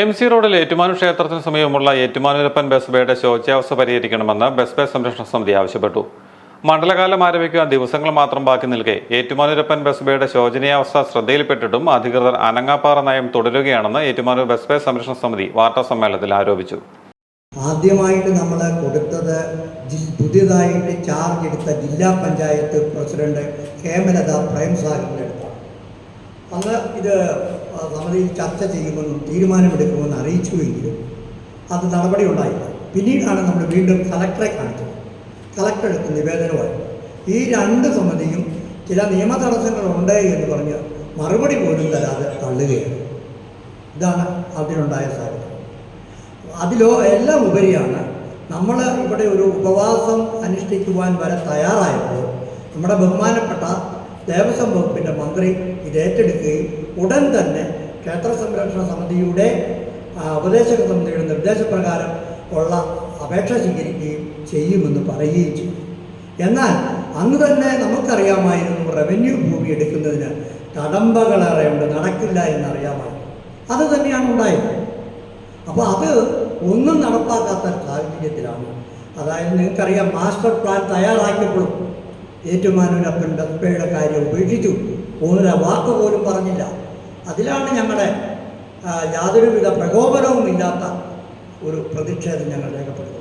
M C റോഡിൽ ഏറ്റുമാനൂർ ക്ഷേത്രത്തിന് സമീപമുള്ള ഏറ്റുമാനൂരപ്പൻ ബസ് ബേയുടെ ശോച്യാവസ്ഥ പരിഹരിക്കണമെന്ന് ബസ് ബേ സംരക്ഷണ സമിതി ആവശ്യപ്പെട്ടു. മണ്ഡലകാലം ആരംഭിക്കാൻ ദിവസങ്ങൾ മാത്രം ബാക്കി നിൽക്കെ ഏറ്റുമാനൂരപ്പൻ ബസ് ബേയുടെ ശോചനീയാവസ്ഥ ശ്രദ്ധയിൽപ്പെട്ടിട്ടും അധികൃതർ അനങ്ങാപ്പാറ നയം തുടരുകയാണെന്ന് ഏറ്റുമാനൂർ ബസ് ബേ സംരക്ഷണ സമിതി വാർത്താ സമ്മേളനത്തിൽ ആരോപിച്ചു. ആദ്യമായിട്ട് നമ്മൾ കൊടുത്തത് പുതിയതായിട്ട് ചാർജ് എടുത്ത ജില്ലാ പഞ്ചായത്ത് പ്രസിഡന്റ് ഹേമലത പ്രേം അടുത്താണ്. അന്ന് ഇത് സമിതിയിൽ ചർച്ച ചെയ്യുമെന്നും തീരുമാനമെടുക്കുമെന്ന് അറിയിച്ചുവെങ്കിലും അത് നടപടി ഉണ്ടായില്ല പിന്നീടാണ് നമ്മൾ വീണ്ടും കലക്ടറെ കാണിച്ചത് കലക്ടർ എടുത്ത നിവേദനമായി ഈ രണ്ട് സമിതിയും ചില നിയമ തടസ്സങ്ങളുണ്ട് എന്ന് പറഞ്ഞ് മറുപടി പോലും തരാതെ തള്ളുകയാണ്. ഇതാണ് അതിനുണ്ടായ സാധ്യത. അതിലോ എല്ലാം ഉപരിയാണ് നമ്മൾ ഇവിടെ ഒരു ഉപവാസം അനുഷ്ഠിക്കുവാൻ വരെ തയ്യാറായപ്പോൾ നമ്മുടെ ബഹുമാനപ്പെട്ട ദേവസ്വം വകുപ്പിന്റെ മന്ത്രി ഇത് ഏറ്റെടുക്കുകയും ഉടൻ തന്നെ ക്ഷേത്ര സംരക്ഷണ സമിതിയുടെ ഉപദേശക സമിതിയുടെ നിർദ്ദേശപ്രകാരം ഉള്ള അപേക്ഷ സ്വീകരിക്കുകയും ചെയ്യുമെന്ന് പറയുകയും ചെയ്തു. എന്നാൽ അന്ന് തന്നെ നമുക്കറിയാമായിരുന്നു റവന്യൂ ഭൂമി എടുക്കുന്നതിന് കടമ്പകളേറെയുണ്ട് നടക്കില്ല എന്നറിയാമായിരുന്നു. അത് തന്നെയാണ് ഉണ്ടായത്. അപ്പോൾ അത് ഒന്നും നടപ്പാക്കാത്ത സാഹചര്യത്തിലാണ്. അതായത് നിങ്ങൾക്കറിയാം മാസ്റ്റർ പ്ലാൻ തയ്യാറാക്കിയപ്പോഴും ഏറ്റുമാനൂരപ്പൻ ബപ്പയുടെ കാര്യം ഉപേക്ഷിച്ചു. ഒന്നര വാക്ക് പോലും പറഞ്ഞില്ല. അതിലാണ് ഞങ്ങളുടെ യാതൊരുവിധ പ്രകോപനവും ഇല്ലാത്ത ഒരു പ്രതിഷേധം ഞങ്ങൾ രേഖപ്പെടുത്തുന്നത്.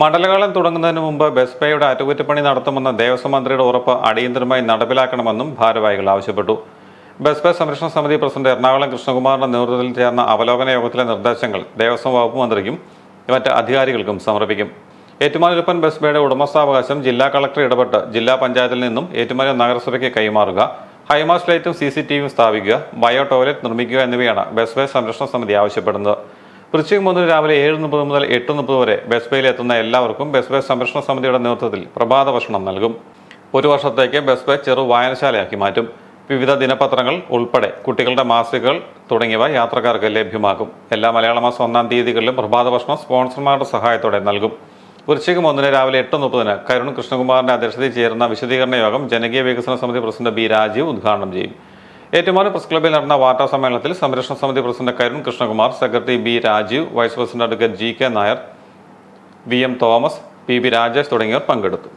മണ്ഡലകാലം തുടങ്ങുന്നതിന് മുമ്പ് ബെസ്പയുടെ അറ്റകുറ്റപ്പണി നടത്തുമെന്ന ദേവസ്വം മന്ത്രിയുടെ ഉറപ്പ് അടിയന്തരമായി നടപ്പിലാക്കണമെന്നും ഭാരവാഹികൾ ആവശ്യപ്പെട്ടു. ബെസ്പ സംരക്ഷണ സമിതി പ്രസിഡന്റ് എറണാകുളം കൃഷ്ണകുമാറിന്റെ നേതൃത്വത്തിൽ ചേർന്ന അവലോകന യോഗത്തിലെ നിർദ്ദേശങ്ങൾ ദേവസ്വം വകുപ്പ് മന്ത്രിക്കും മറ്റ് അധികാരികൾക്കും സമർപ്പിക്കും. ഏറ്റുമാനൂരപ്പൻ ബസ് ബേയുടെ ഉടമസ്ഥാവകാശം ജില്ലാ കളക്ടർ ഇടപെട്ട് ജില്ലാ പഞ്ചായത്തിൽ നിന്നും ഏറ്റുമാനൂർ നഗരസഭയ്ക്ക് കൈമാറുക. ഹൈമാസ് ലൈറ്റും സി സി ടി വിയും സ്ഥാപിക്കുക. ബയോ ടോയ്ലറ്റ് നിർമ്മിക്കുക എന്നിവയാണ് ബസ് ബേ സംരക്ഷണ സമിതി ആവശ്യപ്പെടുന്നത്. വൃശ്ചിക മുതൽ രാവിലെ ഏഴ് മുപ്പത് മുതൽ എട്ട് മുപ്പത് വരെ ബസ് എത്തുന്ന എല്ലാവർക്കും ബസ് ബേ സംരക്ഷണ സമിതിയുടെ നേതൃത്വത്തിൽ പ്രഭാത ഭക്ഷണം നൽകും. ഒരു വർഷത്തേക്ക് ബസ് ബേ ചെറു വായനശാലയാക്കി മാറ്റും. വിവിധ ദിനപത്രങ്ങൾ ഉൾപ്പെടെ കുട്ടികളുടെ മാസികകൾ തുടങ്ങിയവ യാത്രക്കാർക്ക് ലഭ്യമാകും എല്ലാ മലയാള മാസം ഒന്നാം തീയതികളിലും പ്രഭാത ഭക്ഷണം സ്പോൺസർമാരുടെ സഹായത്തോടെ നൽകും. വൃശ്ചികം ഒന്നിന് രാവിലെ എട്ട് മുപ്പതിന് കരുൺ കൃഷ്ണകുമാറിന്റെ അധ്യക്ഷതയിൽ ചേരുന്ന വിശദീകരണ യോഗം ജനകീയ വികസന സമിതി പ്രസിഡന്റ് ബി രാജീവ് ഉദ്ഘാടനം ചെയ്യും. ഏറ്റുമാനൂർ പ്രസ് ക്ലബ്ബിൽ നടന്ന വാർത്താ സമ്മേളനത്തിൽ സംരക്ഷണ സമിതി president Karun Krishnakumar secretary B Rajeev vice president advocate G K Nair V M Thomas P B Rajesh തുടങ്ങിയവർ പങ്കെടുത്തു.